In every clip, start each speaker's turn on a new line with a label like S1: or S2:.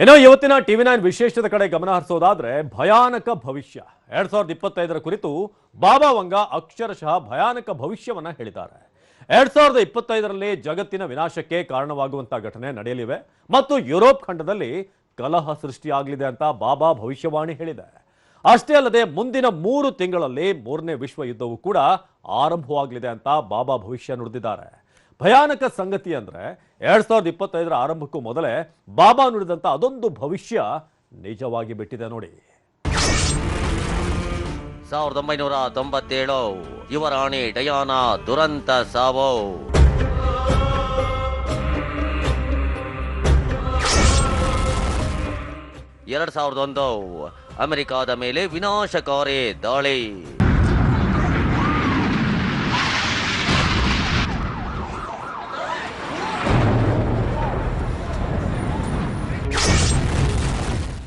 S1: ಏನೋ ಇವತ್ತಿನ TV nine ವಿಶೇಷದ ಕಡೆ ಗಮನ ಹರಿಸೋದಾದ್ರೆ ಭಯಾನಕ ಭವಿಷ್ಯ. ಎರಡ್ ಸಾವಿರದ ಇಪ್ಪತ್ತೈದರ ಕುರಿತು ಬಾಬಾ ವಂಗ ಅಕ್ಷರಶಃ ಭಯಾನಕ ಭವಿಷ್ಯವನ್ನ ಹೇಳಿದ್ದಾರೆ. ಎರಡ್ ಸಾವಿರದ ಇಪ್ಪತ್ತೈದರಲ್ಲಿ ಜಗತ್ತಿನ ವಿನಾಶಕ್ಕೆ ಕಾರಣವಾಗುವಂತಹ ಘಟನೆ ನಡೆಯಲಿವೆ ಮತ್ತು ಯುರೋಪ್ ಖಂಡದಲ್ಲಿ ಕಲಹ ಸೃಷ್ಟಿಯಾಗಲಿದೆ ಅಂತ ಬಾಬಾ ಭವಿಷ್ಯವಾಣಿ ಹೇಳಿದೆ. ಅಷ್ಟೇ ಅಲ್ಲದೆ ಮುಂದಿನ ಮೂರು ತಿಂಗಳಲ್ಲಿ ಮೂರನೇ ವಿಶ್ವ ಯುದ್ಧವು ಕೂಡ ಆರಂಭವಾಗಲಿದೆ ಅಂತ ಬಾಬಾ ಭವಿಷ್ಯ ನುಡಿದಿದ್ದಾರೆ. ಭಯಾನಕ ಸಂಗತಿ ಅಂದರೆ ಎರಡು ಸಾವಿರದ ಇಪ್ಪತ್ತೈದರ ಆರಂಭಕ್ಕೂ ಮೊದಲೇ ಬಾಬಾ ನುಡಿದಂಥ ಅದೊಂದು ಭವಿಷ್ಯ ನಿಜವಾಗಿ ಬಿಟ್ಟಿದೆ ನೋಡಿ.
S2: ಸಾವಿರದ ಒಂಬೈನೂರ ತೊಂಬತ್ತೇಳು ಯುವರಾಣಿ ಡಯಾನಾ ದುರಂತ ಸಾವು. ಎರಡ್ ಸಾವಿರದ ಒಂದು, ಅಮೆರಿಕಾದ ಮೇಲೆ ವಿನಾಶಕಾರಿ ದಾಳಿ.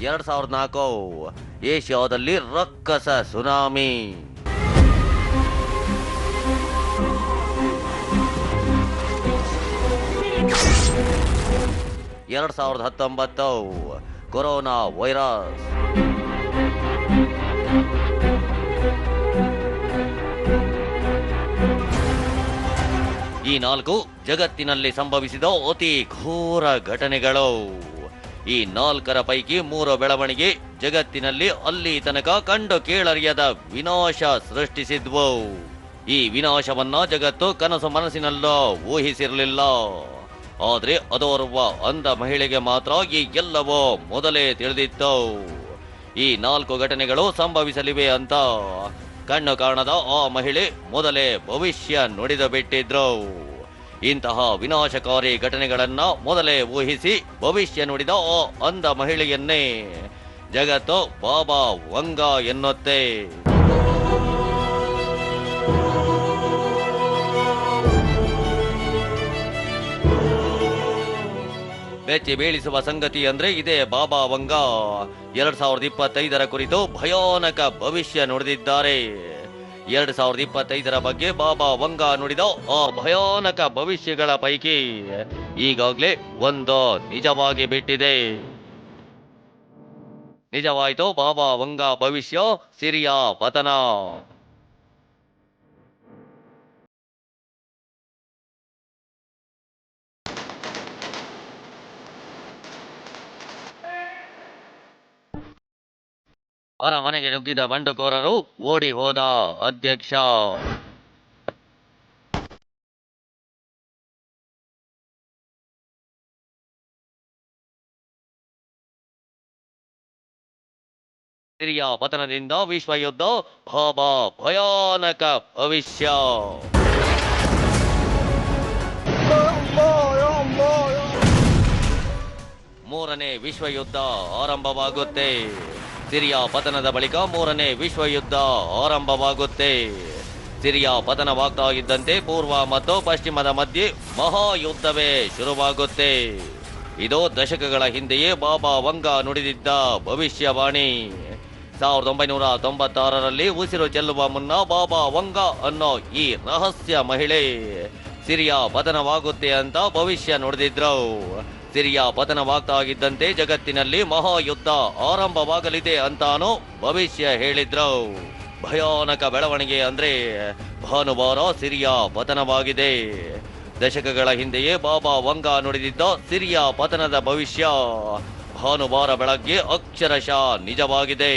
S2: ಎರಡ್ ಸಾವಿರದ ನಾಲ್ಕು ಏಷ್ಯಾದಲ್ಲಿ ರಕ್ಕಸ ಸುನಾಮಿ. ಎರಡ್ ಸಾವಿರದ ಹತ್ತೊಂಬತ್ತು ಕೊರೋನಾ ವೈರಸ್. ಈ ನಾಲ್ಕು ಜಗತ್ತಿನಲ್ಲಿ ಸಂಭವಿಸಿದ ಅತಿ ಘೋರ ಘಟನೆಗಳು. ಈ ನಾಲ್ಕರ ಪೈಕಿ ಮೂರು ಬೆಳವಣಿಗೆ ಜಗತ್ತಿನಲ್ಲಿ ಅಲ್ಲಿ ತನಕ ಕಂಡು ಕೇಳರಿಯದ ವಿನಾಶ ಸೃಷ್ಟಿಸಿದ್ವು. ಈ ವಿನಾಶವನ್ನ ಜಗತ್ತು ಕನಸು ಮನಸ್ಸಿನಲ್ಲೋ ಊಹಿಸಿರಲಿಲ್ಲ. ಆದ್ರೆ ಅದೋರ್ವ ಅಂಧ ಮಹಿಳೆಗೆ ಮಾತ್ರ ಈ ಎಲ್ಲವೋ ಮೊದಲೇ ತಿಳಿದಿತ್ತು. ಈ ನಾಲ್ಕು ಘಟನೆಗಳು ಸಂಭವಿಸಲಿವೆ ಅಂತ ಕಣ್ಣು ಕಾಣದ ಆ ಮಹಿಳೆ ಮೊದಲೇ ಭವಿಷ್ಯ ನುಡಿದು ಬಿಟ್ಟಿದ್ರು. ಇಂತಹ ವಿನಾಶಕಾರಿ ಘಟನೆಗಳನ್ನ ಮೊದಲೇ ಊಹಿಸಿ ಭವಿಷ್ಯ ನುಡಿದ ಅಂದ ಮಹಿಳೆಯನ್ನೇ. ಜಗತ್ತು ಬಾಬಾ ವಂಗ ಎನ್ನುತ್ತೆ. ಬೆಚ್ಚಿ ಬೀಳಿಸುವ ಸಂಗತಿ ಅಂದ್ರೆ ಇದೇ ಬಾಬಾ ವಂಗ. ಎರಡ್ ಸಾವಿರದ ಇಪ್ಪತ್ತೈದರ ಕುರಿತು ಭಯಾನಕ ಭವಿಷ್ಯ ನುಡಿದಿದ್ದಾರೆ. ಎರಡ್ ಸಾವಿರದ ಇಪ್ಪತ್ತೈದರ ಬಗ್ಗೆ ಬಾಬಾ ವಂಗ ನುಡಿದ ಆ ಭಯಾನಕ ಭವಿಷ್ಯಗಳ ಪೈಕಿ ಈಗಾಗ್ಲೇ ಒಂದು ನಿಜವಾಗಿ ಬಿಟ್ಟಿದೆ. ನಿಜವಾಯ್ತು, ಬಾಬಾ ವಂಗ ಭವಿಷ್ಯ, ಸಿರಿಯಾ ಪತನ ಅರಮನೆಗೆ ನುಗ್ಗಿದ ಬಂಡುಕೋರರು ಓಡಿ ಹೋದ ಅಧ್ಯಕ್ಷ. ಸಿರಿಯಾ ಪತನದಿಂದ ವಿಶ್ವ ಯುದ್ಧ ಬಾಬಾ ಭಯಾನಕ ಭವಿಷ್ಯ. ಮೂರನೇ ವಿಶ್ವ ಯುದ್ಧ ಆರಂಭವಾಗುತ್ತೆ. ಸಿರಿಯಾ ಪತನದ ಬಳಿಕ ಮೂರನೇ ವಿಶ್ವ ಯುದ್ಧ ಆರಂಭವಾಗುತ್ತೆ. ಸಿರಿಯಾ ಪತನವಾಗ್ತಾ ಇದ್ದಂತೆ ಪೂರ್ವ ಮತ್ತು ಪಶ್ಚಿಮದ ಮಧ್ಯೆ ಮಹಾಯುದ್ಧವೇ ಶುರುವಾಗುತ್ತೆ. ಇದು ದಶಕಗಳ ಹಿಂದೆಯೇ ಬಾಬಾ ವಂಗ ನುಡಿದಿದ್ದ ಭವಿಷ್ಯವಾಣಿ. ಸಾವಿರದ ಒಂಬೈನೂರ ತೊಂಬತ್ತಾರರಲ್ಲಿ ಉಸಿರು ಚೆಲ್ಲುವ ಮುನ್ನ ಬಾಬಾ ವಂಗ ಅನ್ನೋ ಈ ರಹಸ್ಯ ಮಹಿಳೆ ಸಿರಿಯಾ ಪತನವಾಗುತ್ತೆ ಅಂತ ಭವಿಷ್ಯ ನುಡಿದಿದ್ರು. ಸಿರಿಯಾ ಪತನವಾಗ್ತಾ ಇದ್ದಂತೆ ಜಗತ್ತಿನಲ್ಲಿ ಮಹಾಯುದ್ಧ ಆರಂಭವಾಗಲಿದೆ ಅಂತಾನು ಭವಿಷ್ಯ ಹೇಳಿದ್ರು. ಭಯಾನಕ ಬೆಳವಣಿಗೆ ಅಂದ್ರೆ ಭಾನುವಾರ ಸಿರಿಯಾ ಪತನವಾಗಿದೆ. ದಶಕಗಳ ಹಿಂದೆಯೇ ಬಾಬಾ ವಂಗ ನುಡಿದಿದ್ದ ಸಿರಿಯಾ ಪತನದ ಭವಿಷ್ಯ ಭಾನುವಾರ ಬೆಳಗ್ಗೆ ಅಕ್ಷರಶಃ ನಿಜವಾಗಿದೆ.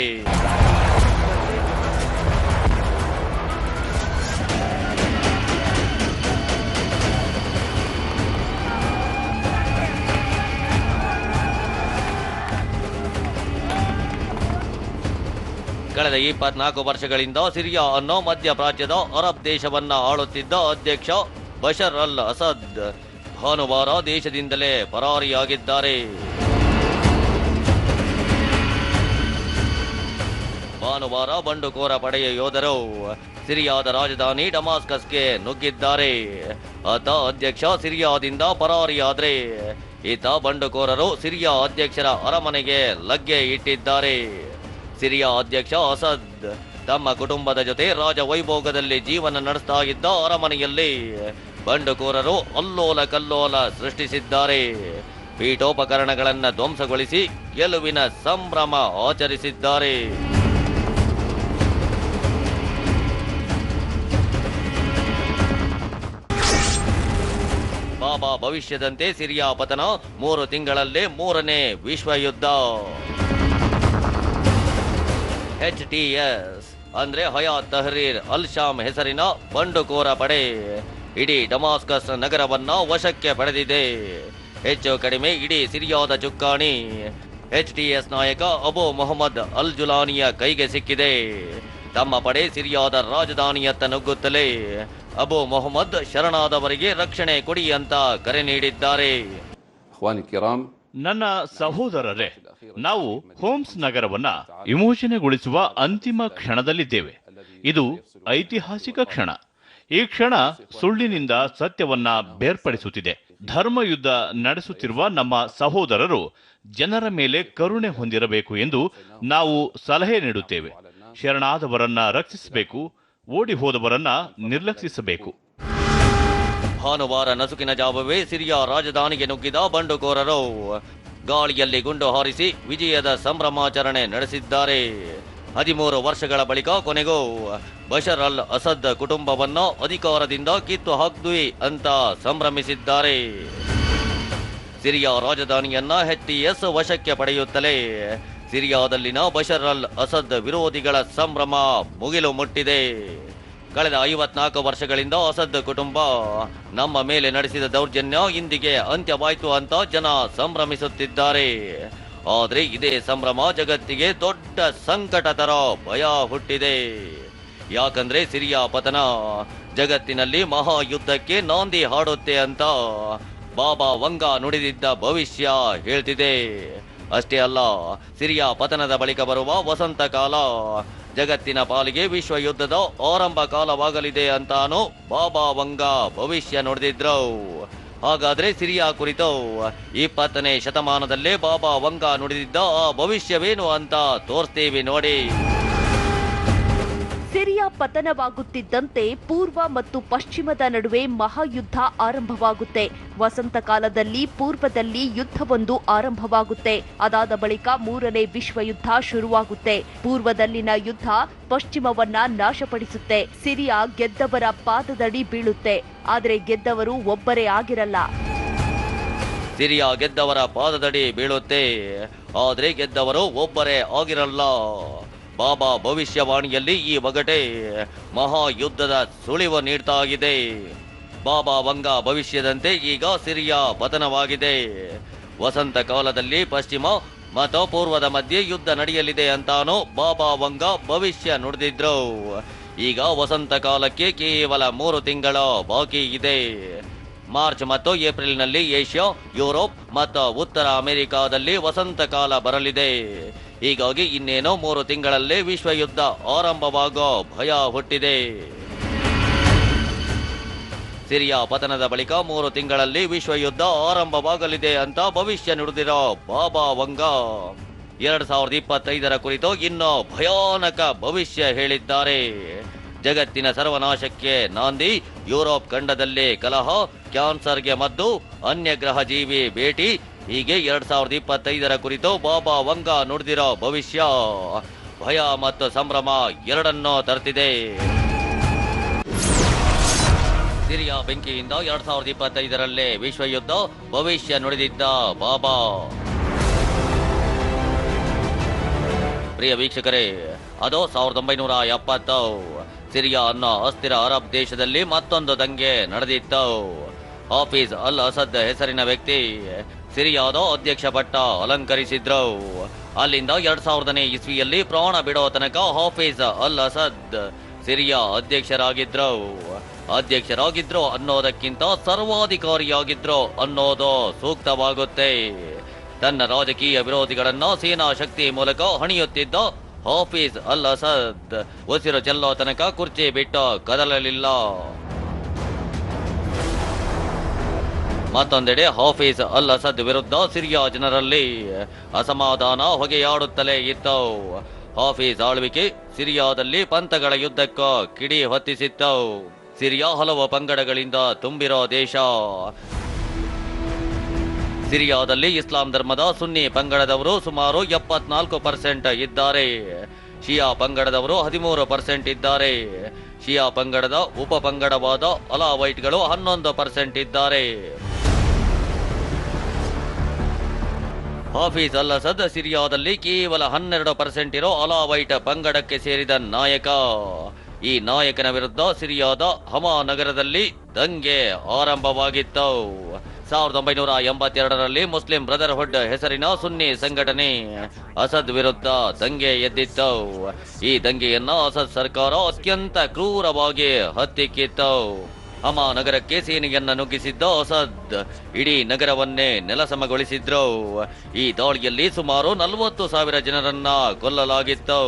S2: ಕಳೆದ ಇಪ್ಪತ್ನಾಲ್ಕು ವರ್ಷಗಳಿಂದ ಸಿರಿಯಾ ಅನ್ನೋ ಮಧ್ಯಪ್ರಾಚ್ಯದ ಅರಬ್ ದೇಶವನ್ನ ಆಳುತ್ತಿದ್ದ ಅಧ್ಯಕ್ಷ ಬಶರ್ ಅಲ್ ಅಸದ್. ಭಾನುವಾರ ದೇಶದಿಂದಲೇ ಪರಾರಿಯಾಗಿದ್ದಾರೆ. ಭಾನುವಾರ ಬಂಡುಕೋರ ಪಡೆಯ ಯೋಧರು ಸಿರಿಯಾದ ರಾಜಧಾನಿ ಡಮಾಸ್ಕಸ್ಗೆ ನುಗ್ಗಿದ್ದಾರೆ. ಆತ ಅಧ್ಯಕ್ಷ ಸಿರಿಯಾದಿಂದ ಪರಾರಿಯಾದ್ರೆ ಈತ ಬಂಡುಕೋರರು ಸಿರಿಯಾ ಅಧ್ಯಕ್ಷರ ಅರಮನೆಗೆ ಲಗ್ಗೆ ಇಟ್ಟಿದ್ದಾರೆ. ಸಿರಿಯಾ ಅಧ್ಯಕ್ಷ ಅಸದ್. ತಮ್ಮ ಕುಟುಂಬದ ಜೊತೆ ರಾಜ ವೈಭೋಗದಲ್ಲಿ ಜೀವನ ನಡೆಸ್ತಾ ಇದ್ದ ಅರಮನೆಯಲ್ಲಿ ಬಂಡುಕೋರರು ಅಲ್ಲೋಲ ಕಲ್ಲೋಲ ಸೃಷ್ಟಿಸಿದ್ದಾರೆ. ಪೀಠೋಪಕರಣಗಳನ್ನು ಧ್ವಂಸಗೊಳಿಸಿ ಗೆಲುವಿನ ಸಂಭ್ರಮ ಆಚರಿಸಿದ್ದಾರೆ. ಬಾಬಾ ಭವಿಷ್ಯದಂತೆ ಸಿರಿಯಾ ಪತನ ಮೂರು ತಿಂಗಳಲ್ಲೇ ಮೂರನೇ ವಿಶ್ವ ಯುದ್ಧ ಎಚ್ ಟಿ ಎಸ್ ಅಂದ್ರೆ ಹಯಾತ್ ತಹರೀರ್ ಅಲ್ ಶಾಮ್ ಹೆಸರಿನ ಬಂಡುಕೋರ ಪಡೆ. ಇಡೀ ಡಮಾಸ್ಕಸ್ ನಗರವನ್ನ ವಶಕ್ಕೆ ಪಡೆದಿದೆ. ಹೆಚ್ಚು ಕಡಿಮೆ ಇಡೀ ಸಿರಿಯಾದ ಚುಕ್ಕಾಣಿ. ಎಚ್ ಟಿ ಎಸ್ ನಾಯಕ ಅಬು ಮೊಹಮ್ಮದ್ ಅಲ್ ಜುಲಾನಿಯ ಕೈಗೆ ಸಿಕ್ಕಿದೆ. ತಮ್ಮ ಪಡೆ ಸಿರಿಯಾದ ರಾಜಧಾನಿಯತ್ತ ನುಗ್ಗುತ್ತಲೇ ಅಬು ಮೊಹಮ್ಮದ್ ಶರಣಾದವರಿಗೆ ರಕ್ಷಣೆ ಕೊಡಿ ಅಂತ ಕರೆ ನೀಡಿದ್ದಾರೆ.
S3: ನನ್ನ ಸಹೋದರರೇ, ನಾವು ಹೋಮ್ಸ್ ನಗರವನ್ನ ವಿಮೋಚನೆಗೊಳಿಸುವ ಅಂತಿಮ ಕ್ಷಣದಲ್ಲಿದ್ದೇವೆ. ಇದು ಐತಿಹಾಸಿಕ ಕ್ಷಣ. ಈ ಕ್ಷಣ ಸುಳ್ಳಿನಿಂದ ಸತ್ಯವನ್ನ ಬೇರ್ಪಡಿಸುತ್ತಿದೆ. ಧರ್ಮಯುದ್ಧ ನಡೆಸುತ್ತಿರುವ ನಮ್ಮ ಸಹೋದರರು ಜನರ ಮೇಲೆ ಕರುಣೆ ಹೊಂದಿರಬೇಕು ಎಂದು ನಾವು ಸಲಹೆ ನೀಡುತ್ತೇವೆ. ಶರಣಾದವರನ್ನ ರಕ್ಷಿಸಬೇಕು ಓಡಿ ಹೋದವರನ್ನ ನಿರ್ಲಕ್ಷಿಸಬೇಕು.
S2: ಭಾನುವಾರ ನಸುಕಿನ ಜಾವವೇ ಸಿರಿಯಾ ರಾಜಧಾನಿಗೆ ನುಗ್ಗಿದ ಬಂಡುಕೋರರು. ಗಾಳಿಯಲ್ಲಿ ಗುಂಡು ಹಾರಿಸಿ ವಿಜಯದ ಸಂಭ್ರಮಾಚರಣೆ ನಡೆಸಿದ್ದಾರೆ. ಹದಿಮೂರು ವರ್ಷಗಳ ಬಳಿಕ ಕೊನೆಗೂ ಬಷರ್ ಅಲ್ ಅಸದ್ ಕುಟುಂಬವನ್ನು ಅಧಿಕಾರದಿಂದ ಕಿತ್ತು ಹಾಕ್ದ್ವಿ ಅಂತ ಸಂಭ್ರಮಿಸಿದ್ದಾರೆ. ಸಿರಿಯಾ ರಾಜಧಾನಿಯನ್ನ ಎಸ್ ವಶಕ್ಕೆ ಪಡೆಯುತ್ತಲೇ ಸಿರಿಯಾದಲ್ಲಿನ ಬಷರ್ ಅಲ್ ಅಸದ್ ವಿರೋಧಿಗಳ ಸಂಭ್ರಮ ಮುಗಿಲು ಮುಟ್ಟಿದೆ. ಕಳೆದ ಐವತ್ನಾಲ್ಕು ವರ್ಷಗಳಿಂದ ಅಸದ್ ಕುಟುಂಬ ನಮ್ಮ ಮೇಲೆ ನಡೆಸಿದ ದೌರ್ಜನ್ಯ ಇಂದಿಗೆ ಅಂತ್ಯವಾಯ್ತು ಅಂತ ಜನ ಸಂಭ್ರಮಿಸುತ್ತಿದ್ದಾರೆ. ಆದರೆ ಇದೇ ಸಂಭ್ರಮ ಜಗತ್ತಿಗೆ ದೊಡ್ಡ ಸಂಕಟ ತರ ಭಯ ಹುಟ್ಟಿದೆ. ಯಾಕಂದ್ರೆ ಸಿರಿಯಾ ಪತನ ಜಗತ್ತಿನಲ್ಲಿ ಮಹಾಯುದ್ಧಕ್ಕೆ ನಾಂದಿ ಹಾಡುತ್ತೆ ಅಂತ ಬಾಬಾ ವಂಗ ನುಡಿದಿದ್ದ ಭವಿಷ್ಯ ಹೇಳ್ತಿದೆ. ಅಷ್ಟೇ ಅಲ್ಲ, ಸಿರಿಯಾ ಪತನದ ಬಳಿಕ ಬರುವ ವಸಂತ ಕಾಲ, ಜಗತ್ತಿನ ಪಾಲಿಗೆ ವಿಶ್ವ ಯುದ್ಧದ ಆರಂಭ ಕಾಲವಾಗಲಿದೆ ಅಂತಾನು ಬಾಬಾ ವಂಗ ಭವಿಷ್ಯ ನುಡಿದಿದ್ರು. ಹಾಗಾದ್ರೆ ಸಿರಿಯಾ ಕುರಿತು ಇಪ್ಪತ್ತನೇ ಶತಮಾನದಲ್ಲೇ ಬಾಬಾ ವಂಗ ನುಡಿದಿದ್ದ ಆ ಭವಿಷ್ಯವೇನು ಅಂತ ತೋರಿಸ್ತೀವಿ ನೋಡಿ.
S4: ಸಿರಿಯಾ ಪತನವಾಗುತ್ತಿದ್ದಂತೆ ಪೂರ್ವ ಮತ್ತು ಪಶ್ಚಿಮದ ನಡುವೆ ಮಹಾಯುದ್ಧ ಆರಂಭವಾಗುತ್ತೆ. ವಸಂತ ಕಾಲದಲ್ಲಿ ಪೂರ್ವದಲ್ಲಿ ಯುದ್ಧವೊಂದು ಆರಂಭವಾಗುತ್ತೆ. ಅದಾದ ಬಳಿಕ ಮೂರನೇ ವಿಶ್ವ ಯುದ್ಧ ಶುರುವಾಗುತ್ತೆ. ಪೂರ್ವದಲ್ಲಿನ ಯುದ್ಧ ಪಶ್ಚಿಮವನ್ನ ನಾಶಪಡಿಸುತ್ತೆ. ಸಿರಿಯಾ ಗೆದ್ದವರ ಪಾದದಡಿ ಬೀಳುತ್ತೆ. ಆದರೆ ಗೆದ್ದವರು ಒಬ್ಬರೇ ಆಗಿರಲ್ಲ.
S2: ಸಿರಿಯಾ ಗೆದ್ದವರ ಪಾದದಡಿ ಬೀಳುತ್ತೆ. ಆದರೆ ಗೆದ್ದವರು ಒಬ್ಬರೇ ಆಗಿರಲ್ಲ. ಬಾಬಾ ಭವಿಷ್ಯವಾಣಿಯಲ್ಲಿ ಈ ಒಗಟೆ ಮಹಾಯುದ್ಧದ ಸುಳಿವು ನೀಡ್ತಾ ಇದೆ ಬಾಬಾ ವಂಗ ಭವಿಷ್ಯದಂತೆ ಈಗ ಸಿರಿಯಾ ಪತನವಾಗಿದೆ. ವಸಂತ ಕಾಲದಲ್ಲಿ ಪಶ್ಚಿಮ ಮತ್ತು ಪೂರ್ವದ ಮಧ್ಯೆ ಯುದ್ಧ ನಡೆಯಲಿದೆ ಅಂತಾನು ಬಾಬಾ ವಂಗ ಭವಿಷ್ಯ ನುಡಿದಿದ್ರು. ಈಗ ವಸಂತ ಕಾಲಕ್ಕೆ ಕೇವಲ ಮೂರು ತಿಂಗಳ ಬಾಕಿ ಇದೆ. ಮಾರ್ಚ್ ಮತ್ತು ಏಪ್ರಿಲ್ನಲ್ಲಿ ಏಷ್ಯಾ, ಯುರೋಪ್ ಮತ್ತು ಉತ್ತರ ಅಮೆರಿಕಾದಲ್ಲಿ ವಸಂತ ಕಾಲ ಬರಲಿದೆ. ಹೀಗಾಗಿ ಇನ್ನೇನೋ ಮೂರು ತಿಂಗಳಲ್ಲೇ ವಿಶ್ವಯುದ್ಧ ಆರಂಭವಾಗೋ ಭಯ ಹುಟ್ಟಿದೆ. ಸಿರಿಯಾ ಪತನದ ಬಳಿಕ ಮೂರು ತಿಂಗಳಲ್ಲಿ ವಿಶ್ವ ಯುದ್ಧ ಆರಂಭವಾಗಲಿದೆ ಅಂತ ಭವಿಷ್ಯ ನುಡಿದಿರೋ ಬಾಬಾ ವಂಗ. ಎರಡ್ ಸಾವಿರದ ಇಪ್ಪತ್ತೈದರ ಕುರಿತು ಇನ್ನೂ ಭಯಾನಕ ಭವಿಷ್ಯ ಹೇಳಿದ್ದಾರೆ. ಜಗತ್ತಿನ ಸರ್ವನಾಶಕ್ಕೆ ನಾಂದಿ, ಯುರೋಪ್ ಖಂಡದಲ್ಲಿ ಕಲಹ, ಕ್ಯಾನ್ಸರ್ಗೆ ಮದ್ದು ಅನ್ಯ ಗ್ರಹ ಜೀವಿ ಭೇಟಿ ಹೀಗೆ ಎರಡ್ ಸಾವಿರದ ಇಪ್ಪತ್ತೈದರ ಕುರಿತು ಬಾಬಾ ವಂಗ ನುಡಿದಿರೋ ಭವಿಷ್ಯ, ಭಯ ಮತ್ತು ಸಂಭ್ರಮ ಎರಡನ್ನೂ ತರ್ತಿದೆ. ಸಿರಿಯಾ ಬೆಂಕಿಯಿಂದ ಎರಡ್ ಸಾವಿರದ ಇಪ್ಪತ್ತೈದರಲ್ಲೇ ವಿಶ್ವ ಯುದ್ಧ ಭವಿಷ್ಯ ನುಡಿದಿದ್ದ ಬಾಬಾ. ಪ್ರಿಯ ವೀಕ್ಷಕರೇ, ಅದು ಸಾವಿರದ ಒಂಬೈನೂರ ಎಪ್ಪತ್ತು. ಸಿರಿಯಾ ಅನ್ನೋ ಅಸ್ಥಿರ ಅರಬ್ ದೇಶದಲ್ಲಿ ಮತ್ತೊಂದು ದಂಗೆ ನಡೆದಿತ್ತು. ಆಫೀಸ್ ಅಲ್ ಅಸದ್ ಹೆಸರಿನ ವ್ಯಕ್ತಿ ಸಿರಿಯಾದ ಅಧ್ಯಕ್ಷ ಭಟ್ಟ ಅಲಂಕರಿಸಿದ್ರು. ಅಲ್ಲಿಂದ ಎರಡ್ ಸಾವಿರದನೇ ಇಸ್ವಿಯಲ್ಲಿ ಪ್ರಾಣ ಬಿಡೋ ತನಕ ಹಾಫೀಸ್ ಅಲ್ ಅಸದ್ ಸಿರಿಯಾ ಅಧ್ಯಕ್ಷರಾಗಿದ್ರು. ಅಧ್ಯಕ್ಷರಾಗಿದ್ರು ಅನ್ನೋದಕ್ಕಿಂತ ಸರ್ವಾಧಿಕಾರಿಯಾಗಿದ್ರು ಅನ್ನೋದು ಸೂಕ್ತವಾಗುತ್ತೆ. ತನ್ನ ರಾಜಕೀಯ ವಿರೋಧಿಗಳನ್ನ ಸೇನಾ ಶಕ್ತಿ ಮೂಲಕ ಹಣಿಯುತ್ತಿದ್ದ ಹಾಫೀಸ್ ಅಲ್ ಅಸದ್ ಉಸಿರು ಚೆಲ್ಲೋ ತನಕ ಕುರ್ಚಿ ಬಿಟ್ಟು ಕದಲಲಿಲ್ಲ. ಮತ್ತೊಂದೆಡೆ ಹಾಫೀಸ್ ಅಲ್ ಅಸದ್ ವಿರುದ್ಧ ಸಿರಿಯಾ ಜನರಲ್ಲಿ ಅಸಮಾಧಾನ ಹೊಗೆಯಾಡುತ್ತಲೇ ಇತ್ತು ಹಾಫೀಸ್ ಆಳ್ವಿಕೆ ಸಿರಿಯಾದಲ್ಲಿ ಪಂಥಗಳ ಯುದ್ಧಕ್ಕ ಕಿಡಿ ಹೊತ್ತಿಸಿತ್ತು ಸಿರಿಯಾ ಹಲವು ಪಂಗಡಗಳಿಂದ ತುಂಬಿರೋ ದೇಶ. ಸಿರಿಯಾದಲ್ಲಿ ಇಸ್ಲಾಂ ಧರ್ಮದ ಸುನ್ನಿ ಪಂಗಡದವರು ಸುಮಾರು ಎಪ್ಪತ್ನಾಲ್ಕು ಪರ್ಸೆಂಟ್ ಇದ್ದಾರೆ. ಶಿಯಾ ಪಂಗಡದವರು ಹದಿಮೂರು ಪರ್ಸೆಂಟ್ ಇದ್ದಾರೆ. ಶಿಯಾ ಪಂಗಡದ ಉಪ ಪಂಗಡವಾದ ಅಲಾವೈಟ್ಗಳು ಹನ್ನೊಂದು ಪರ್ಸೆಂಟ್ ಇದ್ದಾರೆ. ಹಾಫೀಸ್ ಅಲ್ಲ ಸದ ಸಿರಿಯಾದಲ್ಲಿ ಕೇವಲ ಹನ್ನೆರಡು ಪರ್ಸೆಂಟ್ ಇರೋ ಅಲಾವೈಟ ಪಂಗಡಕ್ಕೆ ಸೇರಿದ ನಾಯಕ. ಈ ನಾಯಕನ ವಿರುದ್ಧ ಸಿರಿಯಾದ ಹಮಾ ನಗರದಲ್ಲಿ ದಂಗೆ ಆರಂಭವಾಗಿತ್ತು. ಸಾವಿರದ ಒಂಬೈನೂರ ಎಂಬತ್ತೆರಡರಲ್ಲಿ ಮುಸ್ಲಿಂ ಬ್ರದರ್ಹುಡ್ ಹೆಸರಿನ ಸುನ್ನಿ ಸಂಘಟನೆ ಅಸದ್ ವಿರುದ್ಧ ದಂಗೆ ಎದ್ದಿತ್ತು. ಈ ದಂಗೆಯನ್ನು ಅಸದ್ ಸರ್ಕಾರ ಅತ್ಯಂತ ಕ್ರೂರವಾಗಿ ಹತ್ತಿಕ್ಕಿತ್ತು. ಹಮಾ ನಗರಕ್ಕೆ ಸೇನೆಯನ್ನ ನುಗ್ಗಿಸಿದ್ದ ಅಸದ್. ಇಡೀ ನಗರವನ್ನೇ ನೆಲಸಮಗೊಳಿಸಿದ್ರು. ಈ ದಾಳಿಯಲ್ಲಿ ಸುಮಾರು ನಲವತ್ತು ಸಾವಿರ ಜನರನ್ನ ಕೊಲ್ಲಲಾಗಿತ್ತು.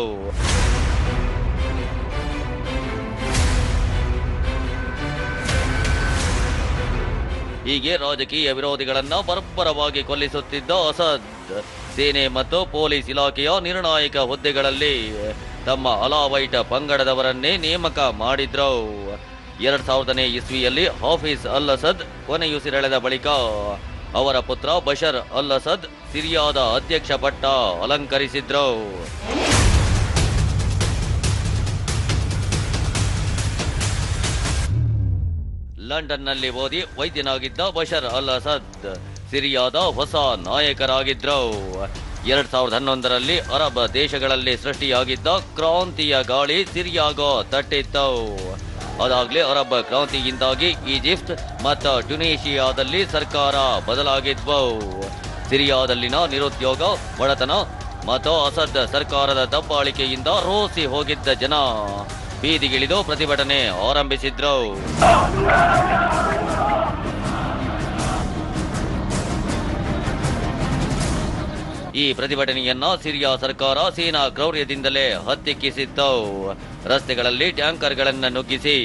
S2: ಹೀಗೆ ರಾಜಕೀಯ ವಿರೋಧಿಗಳನ್ನ ಬರ್ಬರವಾಗಿ ಕೊಲ್ಲಿಸುತ್ತಿದ್ದ ಅಸದ್. ಸೇನೆ ಮತ್ತು ಪೊಲೀಸ್ ಇಲಾಖೆಯ ನಿರ್ಣಾಯಕ ಹುದ್ದೆಗಳಲ್ಲಿ ತಮ್ಮ ಅಲಾವೈಟ ಪಂಗಡದವರನ್ನೇ ನೇಮಕ ಮಾಡಿದ್ರು. ಎರಡ್ ಸಾವಿರದನೇ ಇಸ್ವಿಯಲ್ಲಿ ಹಾಫೀಸ್ ಅಲ್ ಅಸದ್ ಕೊನೆಯುಸಿರೆಳೆದ ಬಳಿಕ ಅವರ ಪುತ್ರ ಬಶರ್ ಅಲ್ ಅಸದ್ ಸಿರಿಯಾದ ಅಧ್ಯಕ್ಷ ಪಟ್ಟ ಅಲಂಕರಿಸಿದ್ರು. ಲಂಡನ್ನಲ್ಲಿ ಓದಿ ವೈದ್ಯನಾಗಿದ್ದ ಬಶರ್ ಅಲ್ ಅಸದ್ ಸಿರಿಯಾದ ಹೊಸ ನಾಯಕರಾಗಿದ್ರು. ಎರಡ್ ಸಾವಿರದ ಹನ್ನೊಂದರಲ್ಲಿ ಅರಬ್ ದೇಶಗಳಲ್ಲಿ ಸೃಷ್ಟಿಯಾಗಿದ್ದ ಕ್ರಾಂತಿಯ ಗಾಳಿ ಸಿರಿಯಾಗೋ ತಟ್ಟಿತ್ತು. ಅದಾಗ್ಲೇ ಅರಬ್ ಕ್ರಾಂತಿಯಿಂದಾಗಿ ಈಜಿಪ್ಟ್ ಮತ್ತು ಟ್ಯುನೇಷಿಯಾದಲ್ಲಿ ಸರ್ಕಾರ ಬದಲಾಗಿದ್ವು. ಸಿರಿಯಾದಲ್ಲಿನ ನಿರುದ್ಯೋಗ, ಬಡತನ ಮತ್ತು ಅಸದ್ ಸರ್ಕಾರದ ದಬ್ಬಾಳಿಕೆಯಿಂದ ರೋಸಿ ಹೋಗಿದ್ದ ಜನ ಬೀದಿಗಿಳಿದು ಪ್ರತಿಭಟನೆ ಆರಂಭಿಸಿದ್ರು. ಈ ಪ್ರತಿಭಟನೆಯನ್ನು ಸಿರಿಯಾ ಸರ್ಕಾರ ಸೇನಾ ಕ್ರೌರ್ಯದಿಂದಲೇ ಹತ್ತಿಕ್ಕಿಸಿತ್ತು. ರಸ್ತೆಗಳಲ್ಲಿ ಟ್ಯಾಂಕರ್ಗಳನ್ನು ನುಗ್ಗಿಸಿ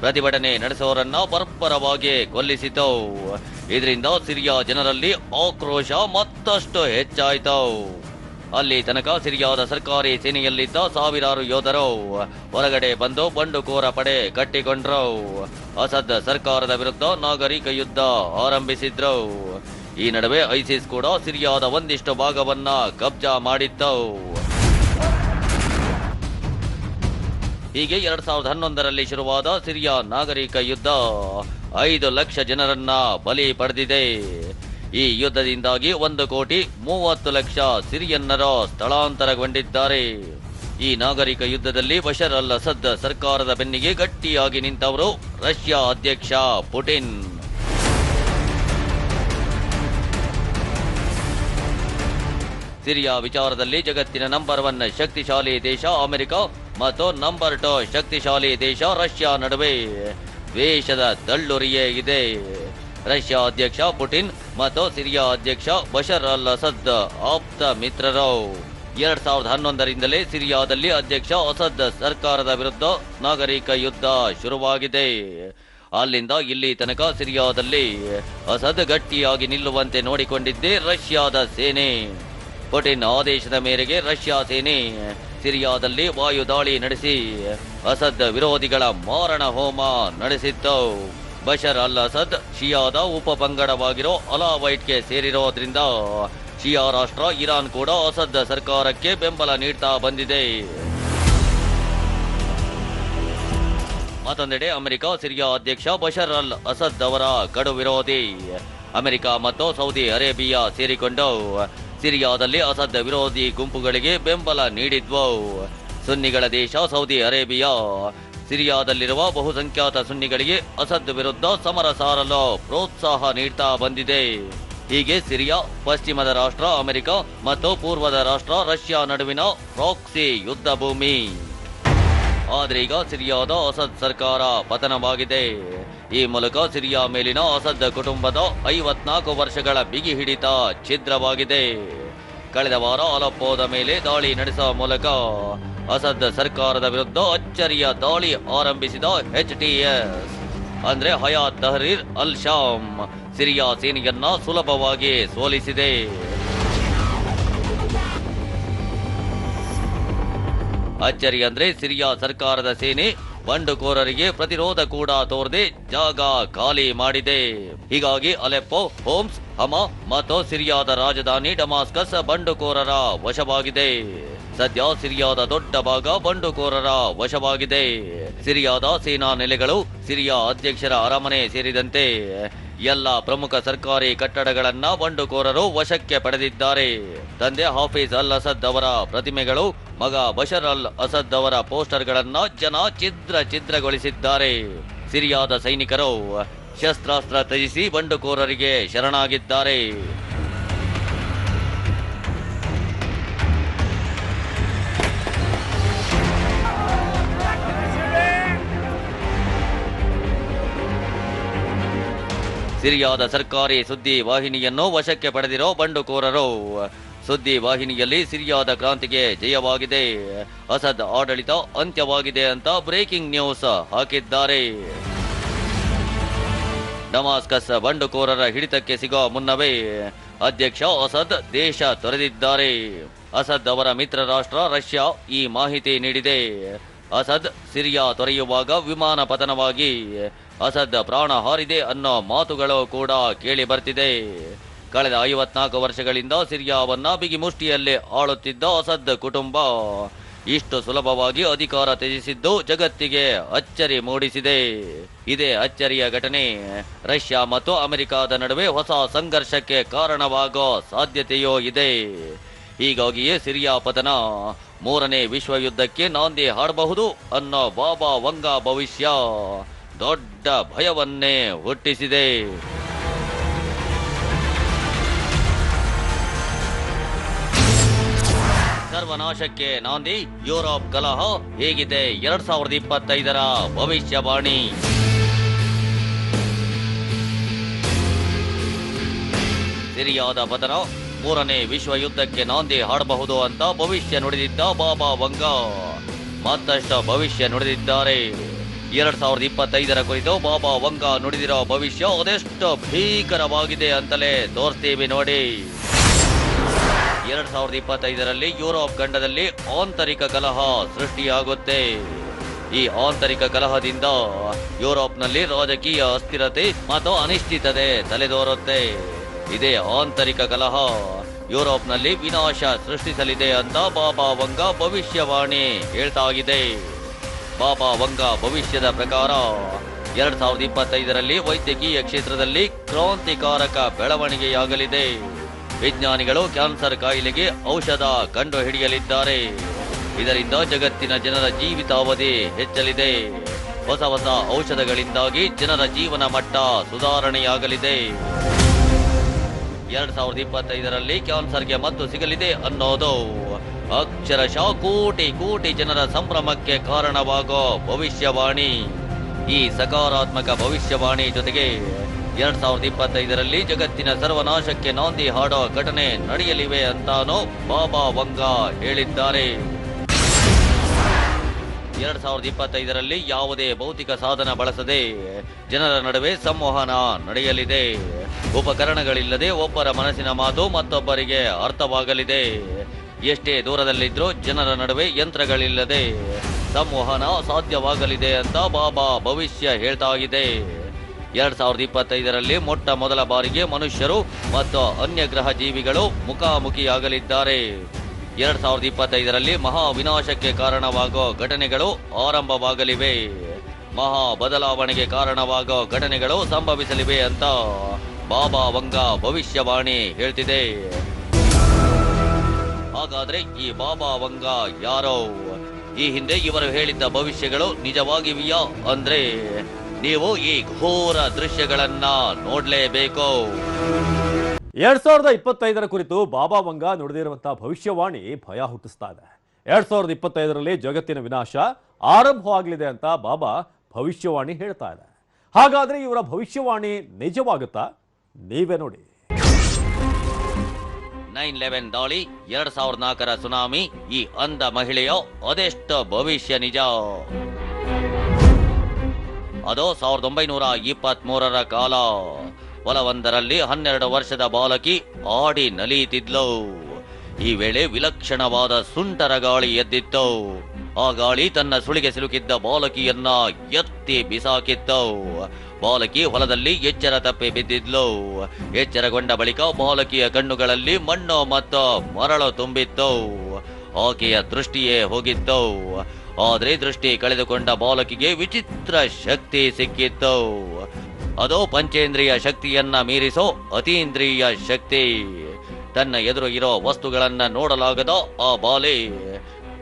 S2: ಪ್ರತಿಭಟನೆ ನಡೆಸುವವರನ್ನ ಪರಪರವಾಗಿ ಕೊಲ್ಲಿಸಿತು ಇದರಿಂದ ಸಿರಿಯಾ ಜನರಲ್ಲಿ ಆಕ್ರೋಶ ಮತ್ತಷ್ಟು ಹೆಚ್ಚಾಯಿತು. ಅಲ್ಲಿ ತನಕ ಸಿರಿಯಾದ ಸರ್ಕಾರಿ ಸೇನೆಯಲ್ಲಿದ್ದ ಸಾವಿರಾರು ಯೋಧರು ಹೊರಗಡೆ ಬಂದು ಬಂಡುಕೋರ ಪಡೆ ಕಟ್ಟಿಕೊಂಡ್ರು. ಅಸದ್ ಸರ್ಕಾರದ ವಿರುದ್ಧ ನಾಗರಿಕ ಯುದ್ಧ ಆರಂಭಿಸಿದ್ರು. ಈ ನಡುವೆ ಐಸಿಸ್ ಕೂಡ ಸಿರಿಯಾದ ಒಂದಿಷ್ಟು ಭಾಗವನ್ನ ಕಬ್ಜಾ ಮಾಡಿತ್ತು ಹೀಗೆ ಎರಡ್ ಸಾವಿರದ ಹನ್ನೊಂದರಲ್ಲಿ ಶುರುವಾದ ಸಿರಿಯಾ ನಾಗರಿಕ ಯುದ್ಧ. ಐದು ಲಕ್ಷ ಜನರನ್ನ ಬಲಿ ಪಡೆದಿದೆ. ಈ ಯುದ್ಧದಿಂದಾಗಿ ಒಂದು ಕೋಟಿ ಮೂವತ್ತು ಲಕ್ಷ ಸಿರಿಯನ್ನರ ಸ್ಥಳಾಂತರಗೊಂಡಿದ್ದಾರೆ. ಈ ನಾಗರಿಕ ಯುದ್ಧದಲ್ಲಿ ಬಶರ್ ಅಲ್ ಅಸದ್ ಸರ್ಕಾರದ ಬೆನ್ನಿಗೆ ಗಟ್ಟಿಯಾಗಿ ನಿಂತವರು ರಷ್ಯಾ ಅಧ್ಯಕ್ಷ ಪುಟಿನ್. ಸಿರಿಯಾ ವಿಚಾರದಲ್ಲಿ ಜಗತ್ತಿನ ನಂಬರ್ ಒನ್ ಶಕ್ತಿಶಾಲಿ ದೇಶ ಅಮೆರಿಕ ಮತ್ತು ನಂಬರ್ ಟು ಶಕ್ತಿಶಾಲಿ ದೇಶ ರಷ್ಯಾ ನಡುವೆ ದ್ವೇಷದ ದಳ್ಳುರಿಯೇ ಇದೆ. ರಷ್ಯಾ ಅಧ್ಯಕ್ಷ ಪುಟಿನ್ ಮತ್ತು ಸಿರಿಯಾ ಅಧ್ಯಕ್ಷ ಬಶರ್ ಅಲ್ ಅಸದ್ ಆಪ್ತ ಮಿತ್ರರು. ಎರಡ್ ಸಾವಿರದ ಹನ್ನೊಂದರಿಂದಲೇ ಸಿರಿಯಾದಲ್ಲಿ ಅಧ್ಯಕ್ಷ ಅಸದ್ ಸರ್ಕಾರದ ವಿರುದ್ಧ ನಾಗರಿಕ ಯುದ್ಧ ಶುರುವಾಗಿದೆ. ಅಲ್ಲಿಂದ ಇಲ್ಲಿ ತನಕ ಸಿರಿಯಾದಲ್ಲಿ ಅಸದ್ ಗಟ್ಟಿಯಾಗಿ ನಿಲ್ಲುವಂತೆ ನೋಡಿಕೊಂಡಿದ್ದೇ ರಷ್ಯಾದ ಸೇನೆ. ಪುಟಿನ್ ಆದೇಶದ ಮೇರೆಗೆ ರಷ್ಯಾ ಸೇನೆ ಸಿರಿಯಾದಲ್ಲಿ ವಾಯು ದಾಳಿ ನಡೆಸಿ ಅಸದ್ ವಿರೋಧಿಗಳ ಮಾರಣ ಹೋಮ ನಡೆಸಿತ್ತು. ಬಶರ್ ಅಲ್ ಅಸದ್ ಶಿಯಾದ ಉಪ ಪಂಗಡವಾಗಿರೋ ಅಲಾವೈಟ್ಗೆ ಸೇರಿರೋದ್ರಿಂದ ಶಿಯಾ ರಾಷ್ಟ್ರ ಇರಾನ್ ಕೂಡ ಅಸದ್ ಸರ್ಕಾರಕ್ಕೆ ಬೆಂಬಲ ನೀಡ್ತಾ ಬಂದಿದೆ. ಮತ್ತೊಂದೆಡೆ ಅಮೆರಿಕ, ಸಿರಿಯಾ ಅಧ್ಯಕ್ಷ ಬಷರ್ ಅಲ್ ಅಸದ್ ಅವರ ಕಡು ವಿರೋಧಿ ಅಮೆರಿಕ ಮತ್ತು ಸೌದಿ ಅರೇಬಿಯಾ ಸೇರಿಕೊಂಡು ಸಿರಿಯಾದಲ್ಲಿ ಅಸದ್ ವಿರೋಧಿ ಗುಂಪುಗಳಿಗೆ ಬೆಂಬಲ ನೀಡಿದ್ವು. ಸುನ್ನಿಗಳ ದೇಶ ಸೌದಿ ಅರೇಬಿಯಾ. ಸಿರಿಯಾದಲ್ಲಿರುವ ಬಹುಸಂಖ್ಯಾತ ಸುನ್ನಿಗಳಿಗೆ ಅಸದ್ ವಿರುದ್ಧ ಸಮರ ಸಾರಲು ಪ್ರೋತ್ಸಾಹ ನೀಡ್ತಾ ಬಂದಿದೆ. ಹೀಗೆ ಸಿರಿಯಾ, ಪಶ್ಚಿಮದ ರಾಷ್ಟ್ರ ಅಮೆರಿಕ ಮತ್ತು ಪೂರ್ವದ ರಾಷ್ಟ್ರ ರಷ್ಯಾ ನಡುವಿನ ಪ್ರಾಕ್ಸಿ ಯುದ್ಧ ಭೂಮಿ. ಆದ್ರೆ ಈಗ ಸಿರಿಯಾದ ಅಸದ್ ಸರ್ಕಾರ ಪತನವಾಗಿದೆ. ಈ ಮೂಲಕ ಸಿರಿಯಾ ಮೇಲಿನ ಅಸದ್ ಕುಟುಂಬದ ಐವತ್ನಾಲ್ಕು ವರ್ಷಗಳ ಬಿಗಿ ಹಿಡಿತ ಛಿದ್ರವಾಗಿದೆ. ಕಳೆದ ವಾರ ಅಲಪ್ಪೋದ ಮೇಲೆ ದಾಳಿ ನಡೆಸುವ ಮೂಲಕ ಅಸದ್ ಸರ್ಕಾರದ ವಿರುದ್ಧ ಅಚ್ಚರಿಯ ದಾಳಿ ಆರಂಭಿಸಿದ ಎಚ್ ಅಂದ್ರೆ ಹಯಾತ್ ತಹರೀರ್ ಅಲ್ ಶಾಮ್ ಸಿರಿಯಾ ಸೇನೆಯನ್ನ ಸುಲಭವಾಗಿ ಸೋಲಿಸಿದೆ. ಅಚ್ಚರಿ ಅಂದ್ರೆ ಸಿರಿಯಾ ಸರ್ಕಾರದ ಸೇನೆ. ಬಂಡುಕೋರರಿಗೆ ಪ್ರತಿರೋಧ ಕೂಡ ತೋರದೆ ಜಾಗ ಖಾಲಿ ಮಾಡಿದೆ. ಹೀಗಾಗಿ ಅಲೆಪ್ಪೋ, ಹೋಮ್ಸ್, ಹಮಾ ಮತ್ತು ಸಿರಿಯಾದ ರಾಜಧಾನಿ ಡಮಾಸ್ಕಸ್ ಬಂಡುಕೋರರ ವಶವಾಗಿದೆ. ಸದ್ಯ ಸಿರಿಯಾದ ದೊಡ್ಡ ಭಾಗ ಬಂಡುಕೋರರ ವಶವಾಗಿದೆ. ಸಿರಿಯಾದ ಸೇನಾ ನೆಲೆಗಳು ಸಿರಿಯಾ ಅಧ್ಯಕ್ಷರ ಅರಮನೆ ಸೇರಿದಂತೆ ಎಲ್ಲ ಪ್ರಮುಖ ಸರ್ಕಾರಿ ಕಟ್ಟಡಗಳನ್ನ ಬಂಡುಕೋರರು ವಶಕ್ಕೆ ಪಡೆದಿದ್ದಾರೆ. ತಂದೆ ಹಾಫೀಸ್ ಅಲ್ ಅಸದ್ ಅವರ ಪ್ರತಿಮೆಗಳು ಮಗ ಬಷರ್ ಅಲ್ ಅಸದ್ ಅವರ ಪೋಸ್ಟರ್ಗಳನ್ನ ಜನ ಛಿದ್ರ ಛಿದ್ರಗೊಳಿಸಿದ್ದಾರೆ. ಸಿರಿಯಾದ ಸೈನಿಕರು ಶಸ್ತ್ರಾಸ್ತ್ರ ತ್ಯಜಿಸಿ ಬಂಡುಕೋರರಿಗೆ ಶರಣಾಗಿದ್ದಾರೆ. ಸಿರಿಯಾದ ಸರ್ಕಾರಿ ಸುದ್ದಿ ವಾಹಿನಿಯನ್ನು ವಶಕ್ಕೆ ಪಡೆದಿರೋ ಬಂಡುಕೋರರು. ಸುದ್ದಿ ವಾಹಿನಿಯಲ್ಲಿ ಸಿರಿಯಾದ ಕ್ರಾಂತಿಗೆ ಜಯವಾಗಿದೆ. ಅಸದ್ ಆಡಳಿತ ಅಂತ್ಯವಾಗಿದೆ ಅಂತ ಬ್ರೇಕಿಂಗ್ ನ್ಯೂಸ್ ಹಾಕಿದ್ದಾರೆ. ಡಮಾಸ್ಕಸ್ ಬಂಡುಕೋರರ ಹಿಡಿತಕ್ಕೆ ಸಿಗೋ ಮುನ್ನವೇ ಅಧ್ಯಕ್ಷ ಅಸದ್ ದೇಶ ತೊರೆದಿದ್ದಾರೆ. ಅಸದ್ ಅವರ ಮಿತ್ರ ರಾಷ್ಟ್ರ ರಷ್ಯಾ ಈ ಮಾಹಿತಿ ನೀಡಿದೆ. ಅಸದ್ ಸಿರಿಯಾ ತೊರೆಯುವಾಗ ವಿಮಾನ ಪತನವಾಗಿ ಅಸದ್ ಪ್ರಾಣ ಹಾರಿದೆ ಅನ್ನೋ ಮಾತುಗಳು ಕೂಡ ಕೇಳಿ ಬರ್ತಿದೆ. ಕಳೆದ ಐವತ್ನಾಲ್ಕು ವರ್ಷಗಳಿಂದ ಸಿರಿಯಾವನ್ನ ಬಿಗಿ ಮುಷ್ಟಿಯಲ್ಲಿ ಆಳುತ್ತಿದ್ದ ಅಸದ್ ಕುಟುಂಬ ಇಷ್ಟು ಸುಲಭವಾಗಿ ಅಧಿಕಾರ ತ್ಯಜಿಸಿದ್ದು ಜಗತ್ತಿಗೆ ಅಚ್ಚರಿ ಮೂಡಿಸಿದೆ. ಇದೇ ಅಚ್ಚರಿಯ ಘಟನೆ ರಷ್ಯಾ ಮತ್ತು ಅಮೆರಿಕದ ನಡುವೆ ಹೊಸ ಸಂಘರ್ಷಕ್ಕೆ ಕಾರಣವಾಗೋ ಸಾಧ್ಯತೆಯೂ ಇದೆ. ಹೀಗಾಗಿಯೇ ಸಿರಿಯಾ ಪತನ ಮೂರನೇ ವಿಶ್ವಯುದ್ಧಕ್ಕೆ ನಾಂದಿ ಹಾಡಬಹುದು ಅನ್ನೋ ಬಾಬಾ ವಂಗ ಭವಿಷ್ಯ. ದೊಡ್ಡ ಭಯವನ್ನೇ ಹುಟ್ಟಿಸಿದೆ. ಸರ್ವನಾಶಕ್ಕೆ ನಾಂದಿ, ಯುರೋಪ್ ಕಲಹ, ಹೇಗಿದೆ ಎರಡ್ ಸಾವಿರದ ಇಪ್ಪತ್ತೈದರ ಭವಿಷ್ಯವಾಣಿ ಸಿರಿಯಾದ ಪತನ ಮೂರನೇ ವಿಶ್ವ ಯುದ್ಧಕ್ಕೆ ನಾಂದಿ ಹಾಡಬಹುದು ಅಂತ ಭವಿಷ್ಯ ನುಡಿದಿದ್ದ ಬಾಬಾ ವಂಗ ಮತ್ತಷ್ಟು ಭವಿಷ್ಯ ನುಡಿದಿದ್ದಾರೆ. ಎರಡ್ ಸಾವಿರದ ಇಪ್ಪತ್ತೈದರ ಕುರಿತು ಬಾಬಾ ವಂಗ ನುಡಿದಿರೋ ಭವಿಷ್ಯ ಅದೆಷ್ಟು ಭೀಕರವಾಗಿದೆ ಅಂತಲೇ ತೋರಿಸ್ತೀವಿ ನೋಡಿ. ಎರಡ್ ಸಾವಿರದ ಇಪ್ಪತ್ತೈದರಲ್ಲಿ ಯುರೋಪ್ ಖಂಡದಲ್ಲಿ ಆಂತರಿಕ ಕಲಹ ಸೃಷ್ಟಿಯಾಗುತ್ತೆ. ಈ ಆಂತರಿಕ ಕಲಹದಿಂದ ಯುರೋಪ್ನಲ್ಲಿ ರಾಜಕೀಯ ಅಸ್ಥಿರತೆ ಮತ್ತು ಅನಿಶ್ಚಿತತೆ ತಲೆದೋರುತ್ತೆ. ಇದೇ ಆಂತರಿಕ ಕಲಹ ಯುರೋಪ್ನಲ್ಲಿ ವಿನಾಶ ಸೃಷ್ಟಿಸಲಿದೆ ಅಂತ ಬಾಬಾ ವಂಗ ಭವಿಷ್ಯವಾಣಿ ಹೇಳ್ತಾಗಿದೆ ಬಾಬಾ ವಂಗ ಭವಿಷ್ಯದ ಪ್ರಕಾರ ಎರಡ್ ಸಾವಿರದ ಇಪ್ಪತ್ತೈದರಲ್ಲಿ ವೈದ್ಯಕೀಯ ಕ್ಷೇತ್ರದಲ್ಲಿ ಕ್ರಾಂತಿಕಾರಕ ಬೆಳವಣಿಗೆಯಾಗಲಿದೆ. ವಿಜ್ಞಾನಿಗಳು ಕ್ಯಾನ್ಸರ್ ಕಾಯಿಲೆಗೆ ಔಷಧ ಕಂಡು ಹಿಡಿಯಲಿದ್ದಾರೆ. ಇದರಿಂದ ಜಗತ್ತಿನ ಜನರ ಜೀವಿತಾವಧಿ ಹೆಚ್ಚಲಿದೆ. ಹೊಸ ಹೊಸ ಔಷಧಗಳಿಂದಾಗಿ ಜನರ ಜೀವನ ಮಟ್ಟ ಸುಧಾರಣೆಯಾಗಲಿದೆ. ಎರಡ್ ಸಾವಿರದ ಇಪ್ಪತ್ತೈದರಲ್ಲಿ ಕ್ಯಾನ್ಸರ್ಗೆ ಮದ್ದು ಸಿಗಲಿದೆ ಅನ್ನೋದು ಅಕ್ಷರಶಃ ಕೋಟಿ ಕೋಟಿ ಜನರ ಸಂಭ್ರಮಕ್ಕೆ ಕಾರಣವಾಗೋ ಭವಿಷ್ಯವಾಣಿ. ಈ ಸಕಾರಾತ್ಮಕ ಭವಿಷ್ಯವಾಣಿ ಜೊತೆಗೆ ಎರಡ್ ಸಾವಿರದ ಇಪ್ಪತ್ತೈದರಲ್ಲಿ ಜಗತ್ತಿನ ಸರ್ವನಾಶಕ್ಕೆ ನಾಂದಿ ಹಾಡೋ ಘಟನೆ ನಡೆಯಲಿವೆ ಅಂತಾನೋ ಬಾಬಾ ವಂಗಾ ಹೇಳಿದ್ದಾರೆ. ಎರಡ್ ಸಾವಿರದ ಇಪ್ಪತ್ತೈದರಲ್ಲಿ ಯಾವುದೇ ಭೌತಿಕ ಸಾಧನ ಬಳಸದೆ ಜನರ ನಡುವೆ ಸಂವಹನ ನಡೆಯಲಿದೆ. ಉಪಕರಣಗಳಿಲ್ಲದೆ ಒಬ್ಬರ ಮನಸ್ಸಿನ ಮಾತು ಮತ್ತೊಬ್ಬರಿಗೆ ಅರ್ಥವಾಗಲಿದೆ. ಎಷ್ಟೇ ದೂರದಲ್ಲಿದ್ರೂ ಜನರ ನಡುವೆ ಯಂತ್ರಗಳಿಲ್ಲದೆ ಸಂವಹನ ಸಾಧ್ಯವಾಗಲಿದೆ ಅಂತ ಬಾಬಾ ಭವಿಷ್ಯ ಹೇಳ್ತಾ ಇದೆ. ಎರಡ್ ಸಾವಿರದ ಇಪ್ಪತ್ತೈದರಲ್ಲಿ ಮೊಟ್ಟ ಮೊದಲ ಬಾರಿಗೆ ಮನುಷ್ಯರು ಮತ್ತು ಅನ್ಯ ಗ್ರಹ ಜೀವಿಗಳು ಮುಖಾಮುಖಿಯಾಗಲಿದ್ದಾರೆ. ಎರಡ್ ಸಾವಿರದ ಇಪ್ಪತ್ತೈದರಲ್ಲಿ ಮಹಾ ವಿನಾಶಕ್ಕೆ ಕಾರಣವಾಗೋ ಘಟನೆಗಳು ಆರಂಭವಾಗಲಿವೆ. ಮಹಾ ಬದಲಾವಣೆಗೆ ಕಾರಣವಾಗೋ ಘಟನೆಗಳು ಸಂಭವಿಸಲಿವೆ ಅಂತ ಬಾಬಾ ವಂಗ ಭವಿಷ್ಯವಾಣಿ ಹೇಳ್ತಿದೆ. ಹಾಗಾದ್ರೆ ಈ ಬಾಬಾ ವಂಗ ಯಾರೋ? ಈ ಹಿಂದೆ ಇವರು ಹೇಳಿದ್ದ ಭವಿಷ್ಯಗಳು ನಿಜವಾಗಿವೆಯಾ? ಅಂದ್ರೆ ನೀವು ಈ ಘೋರ ದೃಶ್ಯಗಳನ್ನ ನೋಡ್ಲೇಬೇಕು.
S1: ಎರಡ್ ಸಾವಿರದ ಇಪ್ಪತ್ತೈದರ ಕುರಿತು ಬಾಬಾ ವಂಗ ನುಡಿದಿರುವಂತಹ ಭವಿಷ್ಯವಾಣಿ ಭಯ ಹುಟ್ಟಿಸ್ತಾ ಇದೆ. ಎರಡ್ ಸಾವಿರದ ಇಪ್ಪತ್ತೈದರಲ್ಲಿ ಜಗತ್ತಿನ ವಿನಾಶ ಆರಂಭವಾಗಲಿದೆ ಅಂತ ಬಾಬಾ ಭವಿಷ್ಯವಾಣಿ ಹೇಳ್ತಾ ಇದೆ. ಹಾಗಾದ್ರೆ ಇವರ ಭವಿಷ್ಯವಾಣಿ ನಿಜವಾಗುತ್ತಾ? ನೀವೇ ನೋಡಿ.
S2: ನೈನ್ ಲೆವೆನ್ ದಾಳಿ, ಎರಡ್ ಸಾವಿರದ ನಾಲ್ಕರ ಸುನಾಮಿ, ಈ ಅಂಧ ಮಹಿಳೆಯ ಅದೆಷ್ಟು ಭವಿಷ್ಯ ನಿಜ? ಅದು ಸಾವಿರದ ಒಂಬೈನೂರ ಇಪ್ಪತ್ತ್ ಮೂರರ ಕಾಲ. ಒಲವೊಂದರಲ್ಲಿ ಹನ್ನೆರಡು ವರ್ಷದ ಬಾಲಕಿ ಆಡಿ ನಲಿಯುತ್ತಿದ್ಲು. ಈ ವೇಳೆ ವಿಲಕ್ಷಣವಾದ ಸುಂಟರ ಗಾಳಿ ಎದ್ದಿತ್ತು. ಆ ಗಾಳಿ ತನ್ನ ಸುಳಿಗೆ ಸಿಲುಕಿದ್ದ ಬಾಲಕಿಯನ್ನ ಎತ್ತಿ ಬಿಸಾಕಿತ್ತು. ಬಾಲಕಿ ಹೊಲದಲ್ಲಿ ಎಚ್ಚರ ತಪ್ಪಿ ಬಿದ್ದಿದ್ಲು. ಎಚ್ಚರಗೊಂಡ ಬಳಿಕ ಬಾಲಕಿಯ ಕಣ್ಣುಗಳಲ್ಲಿ ಮಣ್ಣು ಮತ್ತು ಮರಳು ತುಂಬಿತ್ತು. ಆಕೆಯ ದೃಷ್ಟಿಯೇ ಹೋಗಿತ್ತು. ಆದ್ರೆ ದೃಷ್ಟಿ ಕಳೆದುಕೊಂಡ ಬಾಲಕಿಗೆ ವಿಚಿತ್ರ ಶಕ್ತಿ ಸಿಕ್ಕಿತ್ತು. ಅದು ಪಂಚೇಂದ್ರಿಯ ಶಕ್ತಿಯನ್ನ ಮೀರಿಸೋ ಅತೀಂದ್ರಿಯ ಶಕ್ತಿ. ತನ್ನ ಎದುರು ಇರೋ ವಸ್ತುಗಳನ್ನ ನೋಡಲಾಗದ ಆ ಬಾಲೆ.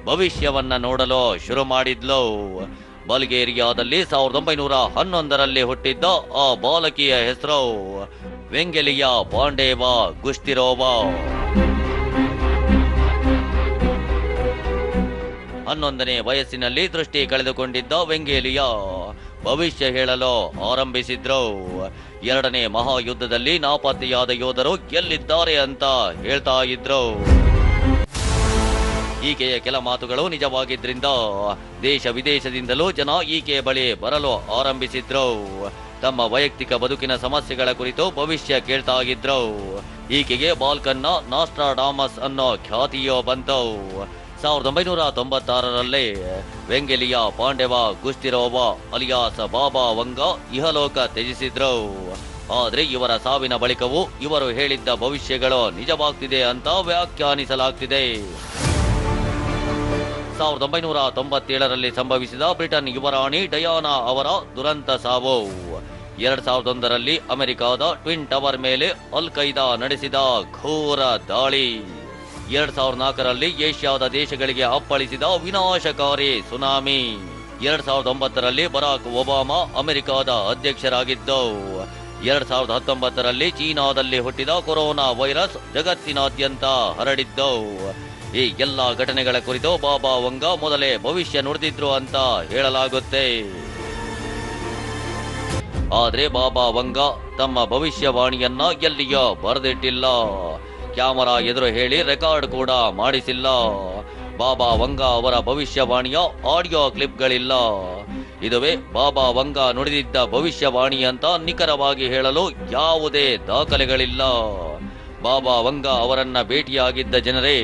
S2: ಭವಿಷ್ಯವನ್ನ ನೋಡಲು ಶುರು ಮಾಡಿದ್ಲು. ಬಲ್ಗೇರಿಯಾದಲ್ಲಿ ಸಾವಿರದ ಒಂಬೈನೂರ ಹನ್ನೊಂದರಲ್ಲಿ ಹುಟ್ಟಿದ್ದ ಆ ಬಾಲಕಿಯ ಹೆಸರು ವೆಂಗೆಲಿಯಾ ಪಾಂಡೇವ ಗುಸ್ತಿರೋವ. ಹನ್ನೊಂದನೇ ವಯಸ್ಸಿನಲ್ಲಿ ದೃಷ್ಟಿ ಕಳೆದುಕೊಂಡಿದ್ದ ವೆಂಗೇಲಿಯ ಭವಿಷ್ಯ ಹೇಳಲು ಆರಂಭಿಸಿದ್ರು. ಎರಡನೇ ಮಹಾಯುದ್ಧದಲ್ಲಿ ನಾಪತ್ತೆಯಾದ ಯೋಧರು ಎಲ್ಲಿದ್ದಾರೆ ಅಂತ ಹೇಳ್ತಾ ಇದ್ರು. ಈಕೆಯ ಕೆಲ ಮಾತುಗಳು ನಿಜವಾಗಿದ್ದರಿಂದ ದೇಶ ವಿದೇಶದಿಂದಲೂ ಜನ ಈಕೆಯ ಬಳಿ ಬರಲು ಆರಂಭಿಸಿದ್ರು. ತಮ್ಮ ವೈಯಕ್ತಿಕ ಬದುಕಿನ ಸಮಸ್ಯೆಗಳ ಕುರಿತು ಭವಿಷ್ಯ ಕೇಳ್ತಾ ಇದ್ರು. ಈಕೆಗೆ ಬಾಲ್ಕನ್ನ ನಾಸ್ಟ್ರಾಡಾಮಸ್ ಅನ್ನೋ ಖ್ಯಾತಿಯೋ ಬಂತವು ಸಾವಿರದ ಒಂಬೈನೂರ ತೊಂಬತ್ತಾರರಲ್ಲಿ ವೆಂಗೆಲಿಯಾ ಪಾಂಡೆವ ಗುಸ್ತಿರೋವ ಅಲಿಯಾಸ ಬಾಬಾ ವಂಗ ಇಹಲೋಕ ತ್ಯಜಿಸಿದ್ರು. ಆದ್ರೆ ಇವರ ಸಾವಿನ ಬಳಿಕವೂ ಇವರು ಹೇಳಿದ್ದ ಭವಿಷ್ಯಗಳು ನಿಜವಾಗ್ತಿದೆ ಅಂತ ವ್ಯಾಖ್ಯಾನಿಸಲಾಗ್ತಿದೆ. ಸಾವಿರದ ಒಂಬೈನೂರ ತೊಂಬತ್ತೇಳರಲ್ಲಿ ಸಂಭವಿಸಿದ ಬ್ರಿಟನ್ ಯುವರಾಣಿ ಡಯಾನಾ ಅವರ ದುರಂತ ಸಾವು. ಎರಡ್ ಸಾವಿರದ ಒಂದರಲ್ಲಿ ಅಮೆರಿಕದ ಟ್ವಿನ್ ಟವರ್ ಮೇಲೆ ಅಲ್ ಖೈದಾ ನಡೆಸಿದ ಘೋರ ದಾಳಿ. ಎರಡ್ ಸಾವಿರದ ನಾಲ್ಕರಲ್ಲಿ ಏಷ್ಯಾದ ದೇಶಗಳಿಗೆ ಅಪ್ಪಳಿಸಿದ ವಿನಾಶಕಾರಿ ಸುನಾಮಿ. ಎರಡ್ ಸಾವಿರದ ಒಂಬತ್ತರಲ್ಲಿ ಬರಾಕ್ ಒಬಾಮಾ ಅಮೆರಿಕದ ಅಧ್ಯಕ್ಷರಾಗಿದ್ದವು ಎರಡ್ ಸಾವಿರದ ಹತ್ತೊಂಬತ್ತರಲ್ಲಿ ಚೀನಾದಲ್ಲಿ ಹುಟ್ಟಿದ ಕೊರೋನಾ ವೈರಸ್ ಜಗತ್ತಿನಾದ್ಯಂತ ಹರಡಿದ್ದು ಈ ಎಲ್ಲ ಘಟನೆಗಳ ಕುರಿತು ಬಾಬಾ ವಂಗ ಮೊದಲೇ ಭವಿಷ್ಯ ನುಡಿದಿದ್ರು ಅಂತ ಹೇಳಲಾಗುತ್ತೆ. ಆದ್ರೆ ಬಾಬಾ ವಂಗ ತಮ್ಮ ಭವಿಷ್ಯವಾಣಿಯನ್ನ ಎಲ್ಲಿಯೋ ಬರೆದಿಟ್ಟಿಲ್ಲ. ಕ್ಯಾಮರಾ ಎದುರು ಹೇಳಿ ರೆಕಾರ್ಡ್ ಕೂಡ ಮಾಡಿಸಿಲ್ಲ. ಬಾಬಾ ವಂಗ ಅವರ ಭವಿಷ್ಯವಾಣಿಯ ಆಡಿಯೋ ಕ್ಲಿಪ್ಗಳಿಲ್ಲ. ಇದುವೇ ಬಾಬಾ ವಂಗ ನುಡಿದಿದ್ದ ಭವಿಷ್ಯವಾಣಿ ಅಂತ ನಿಖರವಾಗಿ ಹೇಳಲು ಯಾವುದೇ ದಾಖಲೆಗಳಿಲ್ಲ. ಬಾಬಾ ವಂಗ ಅವರನ್ನ ಭೇಟಿಯಾಗಿದ್ದ ಜನರೇ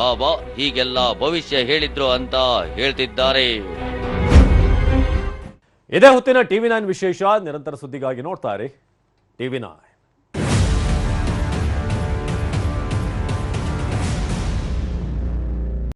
S2: ಬಾಬಾ, ಹೀಗೆಲ್ಲ ಭವಿಷ್ಯ ಹೇಳಿದ್ರು ಅಂತ ಹೇಳ್ತಿದ್ದಾರೆ.
S1: ಇದೇ ಹೊತ್ತಿನ ಟಿವಿ ನೈನ್ ವಿಶೇಷ ನಿರಂತರ ಸುದ್ದಿಗಾಗಿ ನೋಡ್ತಾರೆ ಟಿವಿ ನೈನ್.